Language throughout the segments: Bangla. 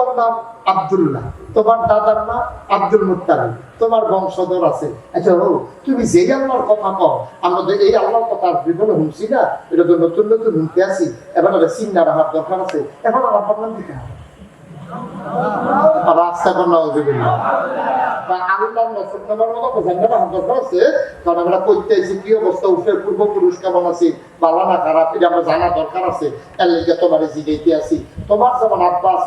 আব্বার নাম আবদুল্লাহ তোমার দাদার নাম আব্দুল মুত্তালিব তোমার বংশধর আছে আচ্ছা ও তুমি যে আল্লাহর কথা কও আমরা তো এই আল্লাহর কথা জীবনে শুনছি না এটা তো নতুন নতুন শুনতে আসি এবার ওটা চিন্তা রাখার দরকার আছে এখন আমার নাম দিতে হবে রাস্তা কোন নজরুল্লাহ আল্লাহ তোমার জিগাইতে আছি। তোমার যেমন আল্লাহ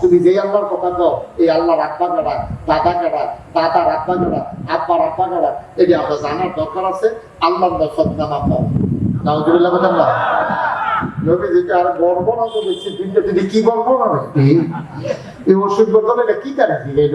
তুমি যেই আল্লাহর কথা এই আল্লাহর আব্বা কারা? দাদা কারা? দাদার আব্বা কারা? এটা আমরা জানার দরকার আছে। আল্লাহর নসর নামা না। নবীজিকে আর তো দেখছি? কি গর্ব না ব্যক্তি এই ওষুধ এটা কি কারে দিল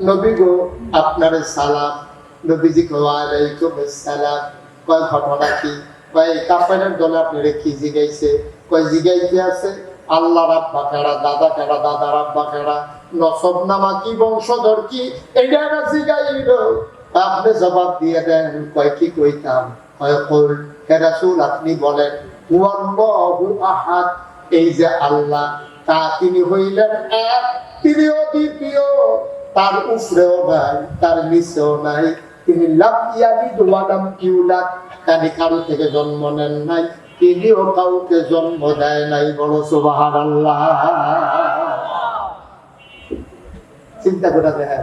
নবী গো, আপনার সালাম। নবীজি কো আলাইকুম আসসালাম। কয় ঘটনা কি? কয় কাফেরের দলে আপনার কি জিগাইছে? কয়, জিগাইতে আছে? আল্লাহ রাব্বা কারা, দাদা কারা, দাদা রাব্বা কারা? নসব নামা কি, বংশধর কি? এটা না জিগাইল। আপনি জবাব দিয়ে দেন, কয় কি কইতাম? কয়, কল, হে রাসূল, আপনি বলেন আহাদ। এই যে আল্লাহ, তা তিনি হইলেন এক তিনি অদ্বিতীয় তার উপরেও নাই, তার নিচেও নাই। তিনি লাম ইয়ালিদ ওয়া লাম ইউলাদ। তিনি কারও থেকে জন্ম নেন নাই, তিনিও কাউকে জন্ম দেয় নাই। বড় সুবহানাল্লাহ। চিন্তা করে দেখেন,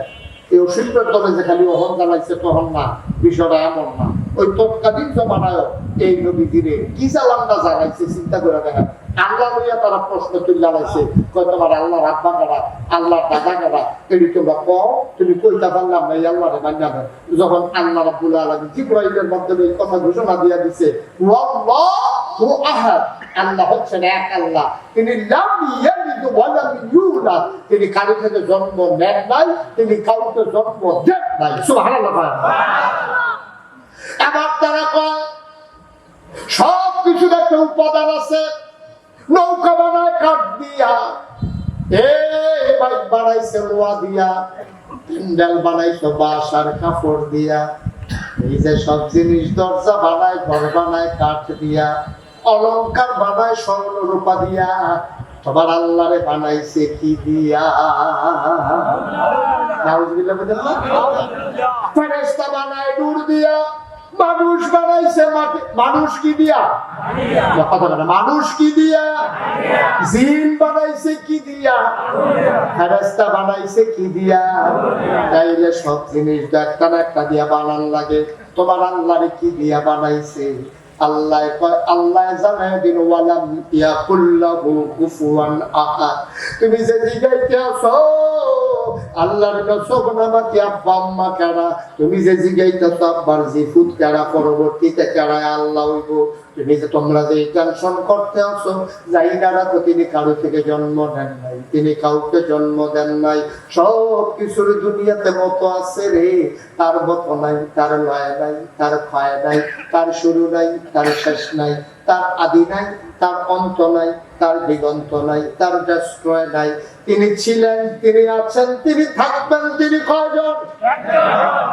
এই অসুবিধার তবে যে খালি অহন জ্বালাইছে, তখন না, বিষয়টা এমন না। ওই তৎকালীন জমানায় এই নবীজিরে কি জ্বালানটা জ্বালাইছে, চিন্তা করে দেখেন। আল্লাহ লইয়া তারা প্রশ্ন তুলে লাগাইছে কয় তোমার আল্লাহ রাব্বা কারা আল্লাহ দাদা কারা? এটি তোমরা কও, তুমি কইতা পারলাম না এই আল্লাহ রে মান্য যখন আল্লাহ রাব্বুল আলামিন জিব্রাইলের মাধ্যমে এই কথা ঘোষণা দিয়া দিছে আল্লাহ হচ্ছেন এক আল্লাহ। তিনি তিনি কারও থেকে জন্ম নেন নাই, তিনি কাউকে জন্ম দেন নাই। তারা কয় সব একটা উপাদান আছে নৌকা বানায় কাঠ দিয়া। এ বাইক বানাইছে লোয়া দিয়া প্যান্ডেল বানাইছে বাঁশ আর কাপড় দিয়া। এই যে সব জিনিস দরজা বানায় ঘর বানায় কাঠ দিয়া অলংকার বানায় স্বর্ণ রূপা দিয়া তোমার আল্লাহরে বানাইছে কি দিয়া? বানায় নূর দিয়া। মানুষ বানাইছে মানুষ কি দিয়া? কথা মানুষ কি দিয়া? জিন বানাইছে কি দিয়া? ফেরেশতা বানাইছে কি দিয়া? তাইলে সব জিনিস একটা না একটা দিয়া বানান লাগে। তোমার আল্লাহরে কি দিয়া বানাইছে? আল্লাহ আল্লাহ তুমি যে আছো আল্লাহর আব্বা, আম্মা কারা, তুমি যে আব্বার পরবর্তীতে আল্লাহ হইব। তুমি যে তোমরা যে টেনশন করতে যাই তো তিনি কারও থেকে জন্ম দেন নাই, তিনি কাউকে জন্ম দেন নাই। সব কিছুর দুনিয়াতে মতো আছে রে, তার মতো নাই, তার লয় নাই, তার ক্ষয় নাই, তার শুরু নাই, তার শেষ নাই। তার আদি নাই তার অন্ত নাই তার দিগন্ত নাই তার দেশক্রয় নাই। তিনি ছিলেন তিনি আছেন তিনি থাকবেন তিনি কয়জন?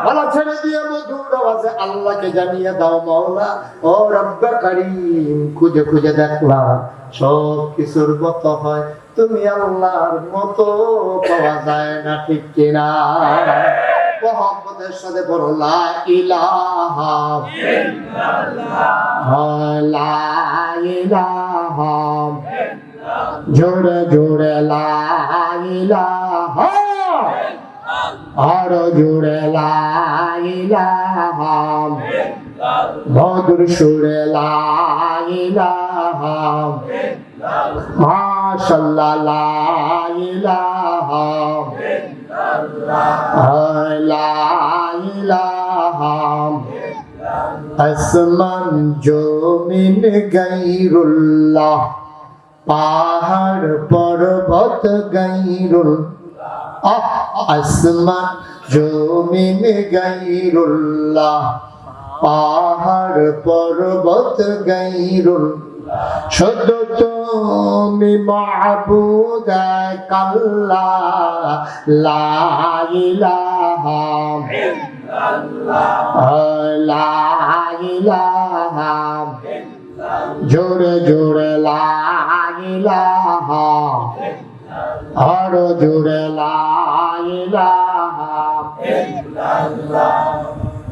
বলা ছেড়ে দিয়ে মধুর আওয়াজে আল্লাহকে জানিয়ে দাও মাওলা ও রব্বা করিম খুঁজে খুঁজে দেখলাম সব কিছুর মতো হয় তুমি আল্লাহর মতো পাওয়া যায় না ঠিক কিনা? মোহাম্মদের সাথে বলো, লা জোরে জোরে, লা আর জোরে, লা ইলাহা। মধুর সুরে, লা ইলাহা। মাশাল্লাহ, লা আসমান জমিন গাইরুল্লাহ পাহাড় পর্বত গাইরুল আসমান জমিন গাইরুল্লাহ পাহাড় পর্বত গাইরুল শুধু তুমি মাহবুদ কাল্লা লা ইলাহা লা ইলাহা। জোরে জোরে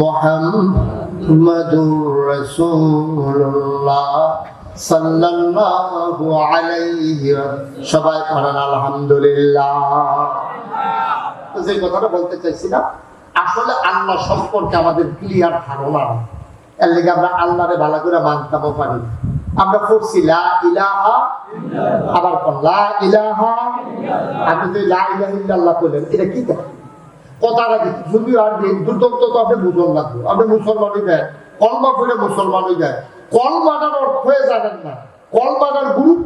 মুহাম্মাদুর রাসূলুল্লাহ সাল্লাল্লাহু আলাইহি সবাই পড়েন, আলহামদুলিল্লাহ যে কথাটা বলতে চাইছিলাম, আসলে আল্লাহ সম্পর্কে আমাদের ক্লিয়ার ধারণা। এর লেগে আমরা আল্লাহরে ভালো করে মানতামও পারি। আমরা পড়ছি লা ইলাহা আবার লা ইলাহা আপনি যে লা ইলাহা ইল্লাল্লাহ বললেন এটা কি দেয় কথাটা কি যদি আর দুর্দন্ত তো আপনি বুঝন লাগবে আপনি মুসলমানই দেয় কলমা করে মুসলমানই দেয় কলমাটার অর্থ হয়ে জানেন না। কলমাটার গুরুত্ব